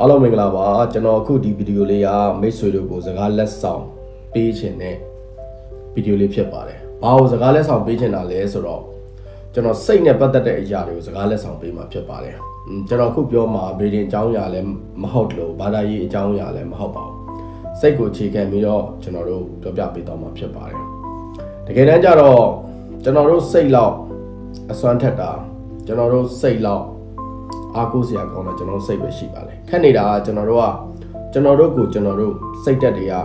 အားလုံးမင်္ဂလာပါကျွန်တော်အခုဒီဗီဒီယိုလေးကမိတ်ဆွေတို့ကိုစကားလက်ဆောင်ပေးခြင်းနဲ့ဗီဒီယိုလေးဖြစ်ပါတယ်။ဘာလို့စကားလက်ဆောင်ပေးခြင်းတာလဲဆိုတော့ကျွန်တော်စိတ်နဲ့ပတ်သက်တဲ့အရာတွေကိုစကားလက်ဆောင်ပေးမှာဖြစ်ပါတယ်။อืมကျွန်တော်အခုပြောမှာဗီဒီယိုအကြောင်းအရာလည်းမဟုတ်လို့ဘာသာရေးအကြောင်းအရာလည်းမဟုတ်ပါဘူး။စိတ်ကိုအခြေခံပြီးတော့ကျွန်တော်တို့ပြောပြပေးတော့မှာဖြစ်ပါတယ်။တကယ်တမ်းကျတော့ကျွန်တော်တို့စိတ်လောက်အစွမ်းထက်တာကျွန်တော်တို့စိတ်လောက် အားကိုးစရာကောင်းတော့ကျွန်တော်တို့စိတ်ပဲရှိပါလေခက်နေတာကကျွန်တော်တို့ကကျွန်တော်တို့ကိုကျွန်တော်တို့စိတ်တက်တွေကအာ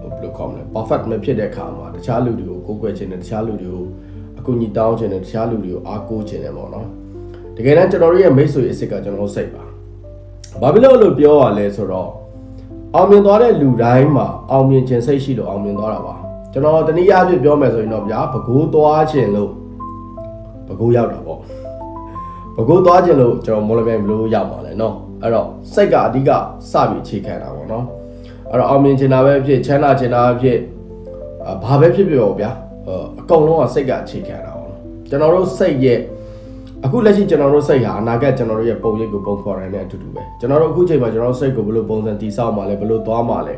ဘယ်လိုခေါ်မလဲ perfect မဖြစ်တဲ့အခါမှာတခြားလူတွေကိုကိုးကွယ်ခြင်းနဲ့တခြားလူတွေကိုအကူအညီတောင်းခြင်းနဲ့တခြားလူတွေကိုအားကိုးခြင်းနဲ့ပေါ့နော်တကယ်တမ်းကျွန်တော်တို့ရဲ့မိတ်ဆွေအစ်စ်ကကျွန်တော်တို့စိတ်ပါဘာဖြစ်လို့လို့ပြောရလဲဆိုတော့အောင်မြင်သွားတဲ့လူတိုင်းမှာအောင်မြင်ခြင်းစိတ်ရှိလို့အောင်မြင်သွားတာပါကျွန်တော်တနည်းအားဖြင့်ပြောမယ်ဆိုရင်တော့ဗျာဘကိုးသွားခြင်းလို့ဘကိုးရောက်တာပေါ့ ဘကိုးသွားခြင်းလို့ကျွန်တော်မော်လမြိုင်ဘလို့ရောက်ပါလဲเนาะအဲ့တော့စိတ်ကအဓိကစပြီးအခြေခံတာပေါ့เนาะအဲ့တော့အောင်မြင်ချင်တာပဲဖြစ်ချမ်းသာချင်တာပဲဖြစ်အာဘာပဲဖြစ်ဖြစ်ပေါ့ဗျာအကုန်လုံးကစိတ်ကအခြေခံတာပေါ့ကျွန်တော်တို့စိတ်ရဲ့အခုလက်ရှိကျွန်တော်တို့စိတ်ဟာအနာဂတ်ကျွန်တော်တို့ရဲ့ပုံရိပ်ကိုပုံဖော်နိုင်တဲ့အတူတူပဲကျွန်တော်တို့အခုချိန်မှာကျွန်တော်တို့စိတ်ကိုဘယ်လိုပုံစံတည်ဆောက်မှာလဲဘယ်လိုသွားမှာလဲ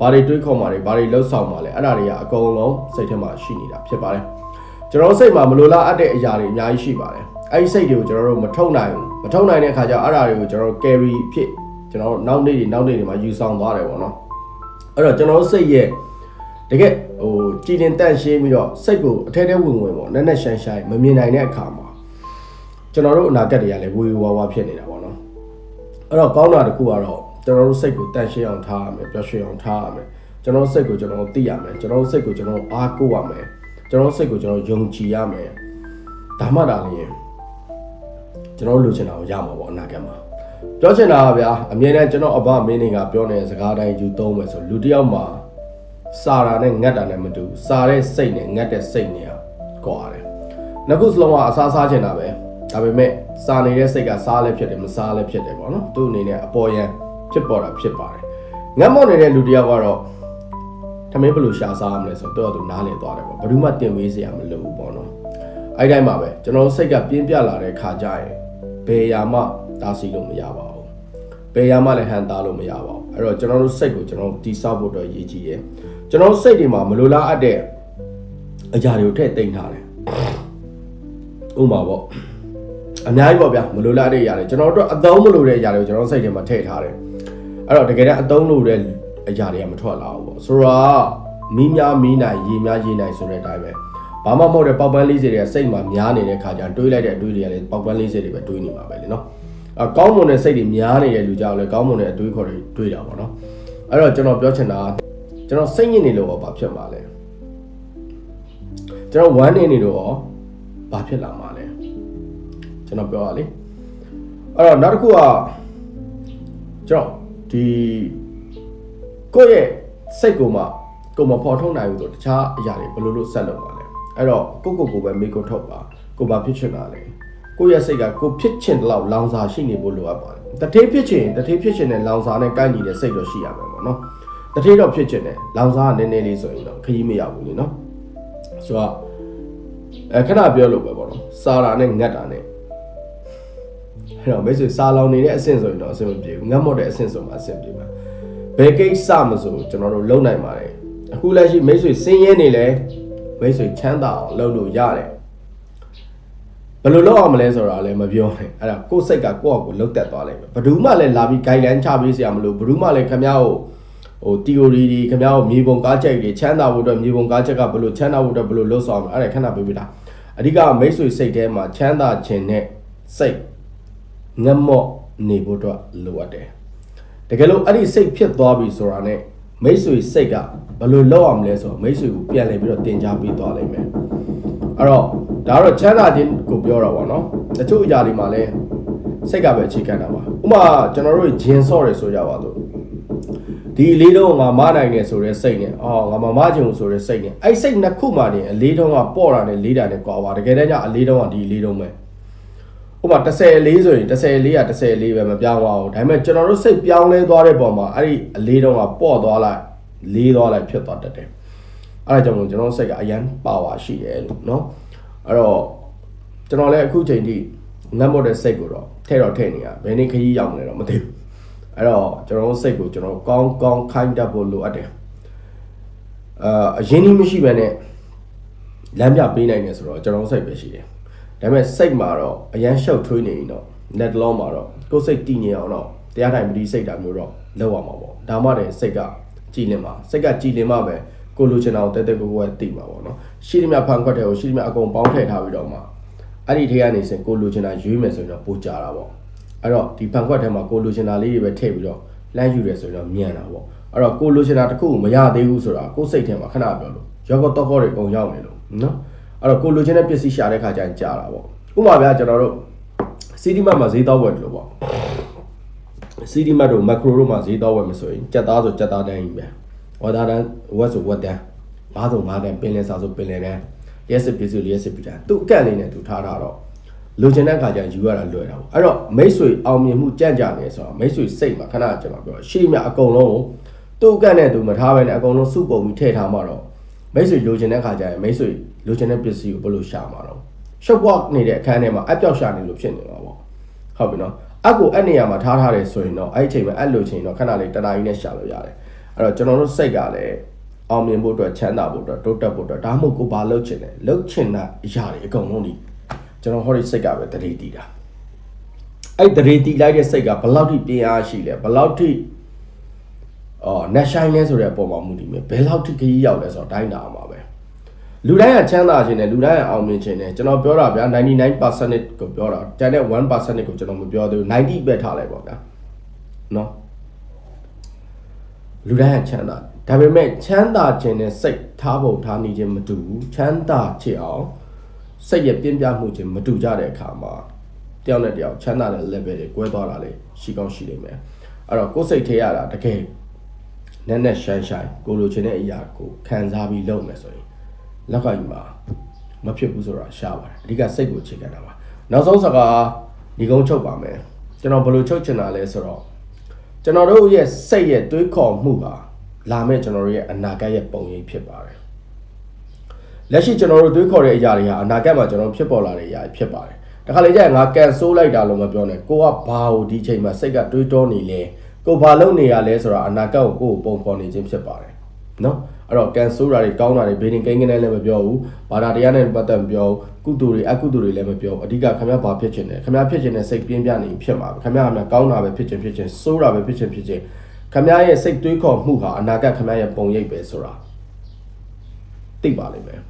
ဘာတွေတွေးခေါ်မှာလဲဘာတွေလှုပ်ဆောင်မှာလဲအဲ့ဒါတွေကအကုန်လုံးစိတ်ထဲမှာရှိနေတာဖြစ်ပါတယ် ကျွန်တော်တို့စိတ်မှာမလိုလားအပ်တဲ့အရာတွေအများကြီးရှိပါတယ်အဲ့ဒီစိတ်တွေကိုကျွန်တော်တို့မထုတ်နိုင်ဘူးမထုတ်နိုင်တဲ့အခါကျတော့အဲ့ဒါတွေကိုကျွန်တော်တို့ carry ဖြစ်ကျွန်တော်တို့နောက်နေ့တွေနောက်နေ့တွေမှာယူဆောင်သွားတယ်ပေါ့နော်အဲ့တော့ကျွန်တော်တို့စိတ်ရဲ့တကယ်ဟိုကြည်တင်တန့်ရှင်းပြီးတော့စိတ်ကိုအထဲထဲဝင်ဝင်ပေါ့နက်နက်ရှိုင်းရှိုင်းမမြင်နိုင်တဲ့အခါမှာကျွန်တော်တို့အနာဂတ်တွေကလည်းဝေဝါးဝါဖြစ်နေတာပေါ့နော်အဲ့တော့ကောင်းတာတစ်ခုကတော့ကျွန်တော်တို့စိတ်ကိုတန့်ရှင်းအောင်ထားရမယ်ပျော်ရွှင်အောင်ထားရမယ်ကျွန်တော်တို့စိတ်ကိုကျွန်တော်တို့သိရမယ်ကျွန်တော်တို့စိတ်ကိုကျွန်တော်တို့အားကိုးရမယ် ကျွန်တော်တို့စိတ်ကိုကျွန်တော်ယုံကြည်ရမယ်ဒါမှဒါလည်းကျွန်တော်တို့လိုချင်တာကိုရမှာပေါ့အနာဂတ်မှာပြောချင်တာကဗျာအမြဲတမ်းကျွန်တော်အဘမင်းတွေကပြောနေတဲ့စကားတိုင်းယူသုံးမယ်ဆိုလူတစ်ယောက်မှာစာတာနဲ့ငတ်တာနဲ့မတူဘူးစာတဲ့စိတ်နဲ့ငတ်တဲ့စိတ်နဲ့ကွာတယ်နှစ်ခုစလုံးကအစားစားချင်တာပဲဒါပေမဲ့စာနေတဲ့စိတ်ကစားလည်းဖြစ်တယ်မစားလည်းဖြစ်တယ်ပေါ့နော်သူ့အနေနဲ့အပေါ်ယံဖြစ်ပေါ်တာဖြစ်ပါတယ်ငတ်မော့နေတဲ့လူတစ်ယောက်ကတော့ထ မင်းဘယ်လိုရှာစားရမလဲဆိုတော့သူ့အတူနားလည်သွားတယ်ပေါ့ဘယ်သူမှတင်ဝေးစရာမလိုဘူးပေါ့နော်အဲ့တိုင်းပါပဲကျွန်တော်စိတ်ကပြင်းပြလာတဲ့ခါကျရင်ဘယ်ရာမှတားဆီးလို့မရပါဘူးဘယ်ရာမှလည်းဟန်တားလို့မရပါဘူးအဲ့တော့ကျွန်တော်တို့စိတ်ကိုကျွန်တော်တို့တိဆောက်ဖို့တော့ရည်ကြီးတယ်ကျွန်တော်တို့စိတ်တွေမှာမလိုလားအပ်တဲ့အရာတွေကိုထည့်သိမ့်ထားတယ်ဥပမာပေါ့အများကြီးပေါ့ဗျာမလိုလားတဲ့အရာတွေကျွန်တော်တို့အသုံးမလိုတဲ့အရာတွေကိုကျွန်တော်စိတ်ထဲမှာထည့်ထားတယ်အဲ့တော့တကယ်တမ်းအသုံးလိုတဲ့ အရာတွေကမထွက်လာဘူးပေါ့ဆိုတော့မီးများမီးနိုင်ရေများရေနိုင်ဆိုတဲ့အတိုင်းပဲဘာမှမဟုတ်တဲ့ပေါက်ပန်းလေးတွေတွေကစိတ်မှာများနေတဲ့ခါကျတွေးလိုက်တဲ့အတွေးတွေကလည်းပေါက်ပန်းလေးတွေပဲတွေးနေမှာပဲလေနော်အကောင်းမွန်တဲ့စိတ်တွေများနေတဲ့လူကြောင့်လည်းကောင်းမွန်တဲ့အတွေးခေါ်တွေတွေးတာပေါ့နော်အဲ့တော့ကျွန်တော်ပြောချင်တာကျွန်တော်စိတ်ညစ်နေလို့ဘာဖြစ်မှာလဲကျွန်တော်ဝမ်းနေနေလို့ရောဘာဖြစ်လာမှာလဲကျွန်တော်ပြောရလေအဲ့တော့နောက်တစ်ခုကကျွန်တော်ဒီ ကိုယ့်ရဲ့စိတ်ကိုမှကိုယ်မဖော်ထုတ်နိုင်ဘူးဆိုတခြားအရာတွေဘယ်လိုလုပ်ဆက်လုပ်ပါလဲအဲ့တော့ကိုယ့်ကိုယ်ကိုပဲမေးခွန်းထုတ်ပါကိုယ်ဘာဖြစ်ချင်တာလဲကိုယ့်ရဲ့စိတ်ကကိုဖြစ်ချင်တဲ့လောက်လောင်စာရှိနေဖို့လိုအပ်ပါတယ်တထေးဖြစ်ချင်တထေးဖြစ်ချင်တဲ့လောင်စာနဲ့ကိုက်ညီတဲ့စိတ်တော့ရှိရမှာပေါ့နော်တထေးတော့ဖြစ်ချင်တယ်လောင်စာကနည်းနည်းလေးဆိုရင်တော့ခရီးမရဘူးလေနော်ဆိုတော့အဲခဏပြောလို့ပဲပေါ့နော်စာတာနဲ့ငတ်တာနဲ့အဲ့တော့မိတ်ဆွေစာလောင်နေတဲ့အဆင့်ဆိုရင်တော့အဆင်မပြေဘူးငတ်မော့တဲ့အဆင့်ဆိုမှအဆင်ပြေမှာ ဘယ်ကိစ္စမဆိုကျွန်တော်တို့လုံနိုင်ပါတယ်အခုလက်ရှိမိတ်ဆွေစင်းရဲနေလဲမိတ်ဆွေချမ်းသာအောင်လုပ်လို့ရတယ်ဘယ်လိုလုပ်အောင်မလဲဆိုတာလည်းမပြောနဲ့အဲ့ဒါကိုယ့်စိတ်ကကိုယ့်အကိုလှုပ်တက်သွားလိမ့်မယ်ဘယ်သူမှလည်းလာပြီး guideline ချပေးစရာမလိုဘယ်သူမှလည်းခင်ဗျားကိုဟို theory တွေခင်ဗျားကိုမြေပုံကားချက်တွေချမ်းသာဖို့အတွက်မြေပုံကားချက်ကဘယ်လိုချမ်းသာဖို့အတွက်ဘယ်လိုလုပ်ဆောင်မလဲအဲ့ဒါခဏပေးပြတာအဓိကမိတ်ဆွေစိတ်ထဲမှာချမ်းသာခြင်းနဲ့စိတ်ငတ်မော့နေဖို့အတွက်လိုအပ်တယ် တကယ်လို့အဲ့ဒီစိတ်ဖြစ်သွားပြီဆိုတာနဲ့မိတ်ဆွေစိတ်ကဘယ်လိုလုပ်အောင်လဲဆိုတော့မိတ်ဆွေကိုပြန်လည်ပြီးတော့တင် जा ပေးသွားလိမ့်မယ်အဲ့တော့ဒါကတော့ချမ်းသာခြင်းကိုပြောတာပေါ့နော်တချို့အရာတွေမှာလည်းစိတ်ကပဲအခြေခံတာပါဥပမာကျွန်တော်တို့ဂျင်ဆော့တယ်ဆိုကြပါတော့ဒီအလေးတော့ငါမနိုင်တယ်ဆိုတဲ့စိတ်နဲ့အော်ငါမမချင်ဘူးဆိုတဲ့စိတ်နဲ့အဲ့စိတ်နှစ်ခုမှနေအလေးတော့ကပေါ့တာနဲ့လေးတာနဲ့ကွာပါတကယ်တမ်းကျအလေးတော့ကဒီအလေးတော့ပဲ ဥပမာ30လေးဆိုရင်30လေးက30လေးပဲမပြောင်းသွားဘူးဒါပေမဲ့ကျွန်တော်တို့စိတ်ပြောင်းလဲသွားတဲ့ပုံမှာအဲ့ဒီအလေးတော့ကပေါ့သွားလိုက်လေးသွားလိုက်ဖြစ်သွားတတ်တယ်အဲ့ဒါကြောင့်မို့ကျွန်တော်စိတ်ကအရန်ပါဝါရှိတယ်လို့เนาะအဲ့တော့ကျွန်တော်လည်းအခုချိန်ထိငတ်မော့တဲ့စိတ်ကိုတော့ထဲတော့ထဲနေရဘယ်နေ့ခရီးရောက်မလဲတော့မသိဘူး အဲ့တော့ကျွန်တော်တို့စိတ်ကိုကျွန်တော်တို့ကောင်းကောင်းခိုင်းတတ်ဖို့လိုအပ်တယ်အာအရင်ကြီးမရှိဘဲနဲ့လမ်းပြပေးနိုင်တယ်ဆိုတော့ကျွန်တော်တို့စိတ်ပဲရှိတယ် ဒါပေမဲ့စိတ်မှာတော့အရန်ရှုပ်ထွေးနေရင်တော့ net လုံးမှာတော့ကိုယ်စိတ်တည်ငြိမ်အောင်တော့တရားထိုင်မတီးစိတ်တာမျိုးတော့လောက်ရမှာပေါ့ဒါမှတည်းစိတ်ကကြည်လင်ပါစိတ်ကကြည်လင်မှပဲကိုလိုချင်တာကိုတဲတဲကိုကိုယ်ကသိမှာပေါ့နော်ရှိသမျှဖန်ခွက်တဲ့ကိုရှိသမျှအကုန်ပေါင်းထည့်ထားပြီးတော့မှအဲ့ဒီထဲကနေစင်ကိုလိုချင်တာရွေးမယ်ဆိုရင်တော့ပိုကြတာပေါ့အဲ့တော့ဒီဖန်ခွက်ထဲမှာကိုလိုချင်တာလေးတွေပဲထည့်ပြီးတော့လမ်းယူရဲဆိုရင်တော့မြန်တာပေါ့အဲ့တော့ကိုလိုချင်တာတစ်ခုကိုမရသေးဘူးဆိုတာကိုယ်စိတ်ထဲမှာခဏပြောလို့ရောကောတော့ကောတွေအကုန်ရောက်နေလို့နော် အဲ့တော့ကိုလိုချင်တဲ့ပစ္စည်းရှာတဲ့ခါကျရင်ကြာတာပေါ့ဥပမာဗျာကျွန်တော်တို့စီဒီမတ်မှာဈေးတော့ဝယ်တယ်လို့ပေါ့စီဒီမတ်တို့မက်ခရိုတို့မှာဈေးတော့ဝယ်မဆိုရင်ကြက်သားဆိုကြက်သားတန်းကြီးပဲဝါသားတန်းဝက်ဆိုဝက်တန်းဘားဆိုငါးတန်းပင်လယ်စာဆိုပင်လယ်တန်းရက်စစ်ပစ္စည်းရက်စစ်ပစ္စည်းသူအကန့်လေးနဲ့သူထားထားတော့လိုချင်တဲ့အခါကျရင်ယူရတာလွယ်တာပေါ့အဲ့တော့မိတ်ဆွေအောင်မြင်မှုကြံ့ကြနေဆိုတော့မိတ်ဆွေစိတ်မှာခဏကျွန်တော်ပြောရှေ့မြအကုန်လုံးကိုသူ့အကန့်နဲ့သူမထားဘဲနဲ့အကုန်လုံးစုပုံပြီးထည့်ထားမှတော့မိတ်ဆွေလိုချင်တဲ့အခါကျရင်မိတ်ဆွေ လိုချင်တဲ့ပစ္စည်းကိုဘယ်လိုရှာမှာတော့ရှုပ်ပွားနေတဲ့အခန်းထဲမှာအပြောက်ရှာနေလို့ဖြစ်နေမှာပေါ့ဟုတ်ပြီနော်အကိုအဲ့နေရာမှာထားထားတယ်ဆိုရင်တော့အဲ့ဒီအချိန်မှာအဲ့လိုချိန်တော့ခဏလေးတနာကြီးနဲ့ရှာလို့ရတယ်အဲ့တော့ကျွန်တော်တို့စိတ်ကလည်းအောင်မြင်ဖို့အတွက်ချမ်းသာဖို့အတွက်တိုးတက်ဖို့အတွက်ဒါမှမဟုတ်ကိုဘာလုပ်ချင်လဲလုပ်ချင်တာအရာတွေအကုန်လုံးဒီကျွန်တော်ဟောဒီစိတ်ကပဲတရေတီးတာအဲ့တရေတီးလိုက်တဲ့စိတ်ကဘယ်လောက်ထိပြင်းအားရှိလဲဘယ်လောက်ထိအော် net shine လဲဆိုတဲ့အပေါ်မှာမူတည်မယ်ဘယ်လောက်ထိခရီးရောက်လဲဆိုတော့တိုင်းတာအောင်ပါပဲ လူတိုင်းကချမ်းသာခြင်းနဲ့လူတိုင်းကအောင်မြင်ခြင်းနဲ့ကျွန်တော်ပြောတာဗျာ99%ကိုပြောတာကျန်တဲ့1%ကိုကျွန်တော်မပြောသေးဘူး90ပဲထားလိုက်ပါဗျာနော်လူတိုင်းကချမ်းသာဒါပေမဲ့ချမ်းသာခြင်းနဲ့စိတ်ထားဖို့ထားနေခြင်းမတူဘူးချမ်းသာချစ်အောင်စိတ်ရဲ့ပြင်းပြမှုခြင်းမတူကြတဲ့အခါမှာတယောက်နဲ့တယောက်ချမ်းသာတဲ့ level တွေကွဲသွားတာလေရှိကောင်းရှိနေမယ်အဲ့တော့ကိုယ်စိတ်ထဲရတာတကယ်နက်နက်ရှိုင်းရှိုင်းကိုလိုချင်တဲ့အရာကိုခံစားပြီးလုပ်မယ်ဆိုရင် လက်ကယူမှာမဖြစ်ဘူးဆိုတာရှားပါတယ်အဓိကစိတ်ကိုချိန်ခဲ့တာပါနောက်ဆုံးစကားဒီကုန်းချုပ်ပါမယ်ကျွန်တော်ဘယ်လိုချုပ်ချင်တာလဲဆိုတော့ကျွန်တော်တို့ရဲ့စိတ်ရဲ့တွေးခေါ်မှုဟာလာမဲ့ကျွန်တော်တို့ရဲ့အနာဂတ်ရဲ့ပုံရိပ်ဖြစ်ပါတယ်လက်ရှိကျွန်တော်တို့တွေးခေါ်တဲ့အရာတွေဟာအနာဂတ်မှာကျွန်တော်ဖြစ်ပေါ်လာတဲ့အရာတွေဖြစ်ပါတယ်တခါလေကျရင်ငါကန်ဆိုးလိုက်တာလို့မပြောနဲ့ကိုကဘာကိုဒီချိန်မှာစိတ်ကတွေးတောနေလဲကိုဘာလုပ်နေရလဲဆိုတာအနာဂတ်ကိုကိုယ်ကိုပုံဖော်နေခြင်းဖြစ်ပါတယ်နော် အဲ့တော့ကန်ဆိုးတာတွေကောင်းတာတွေဘေးရင်ကိန်းကနေလည်းမပြောဘူးဘာသာတရားနဲ့ပတ်သက်မပြောဘူးကုသိုလ်တွေအကုသိုလ်တွေလည်းမပြောဘူးအဓိကခမရဘာဖြစ်ချင်တယ်ခမရဖြစ်ချင်တဲ့စိတ်ပြင်းပြနေဖြစ်မှာပဲခမရခမရကောင်းတာပဲဖြစ်ချင်ဖြစ်ချင်ဆိုးတာပဲဖြစ်ချင်ဖြစ်ချင်ခမရရဲ့စိတ်တွေးခေါ်မှုဟာအနာဂတ်ခမရရဲ့ပုံရိပ်ပဲဆိုတာသိပါလိမ့်မယ်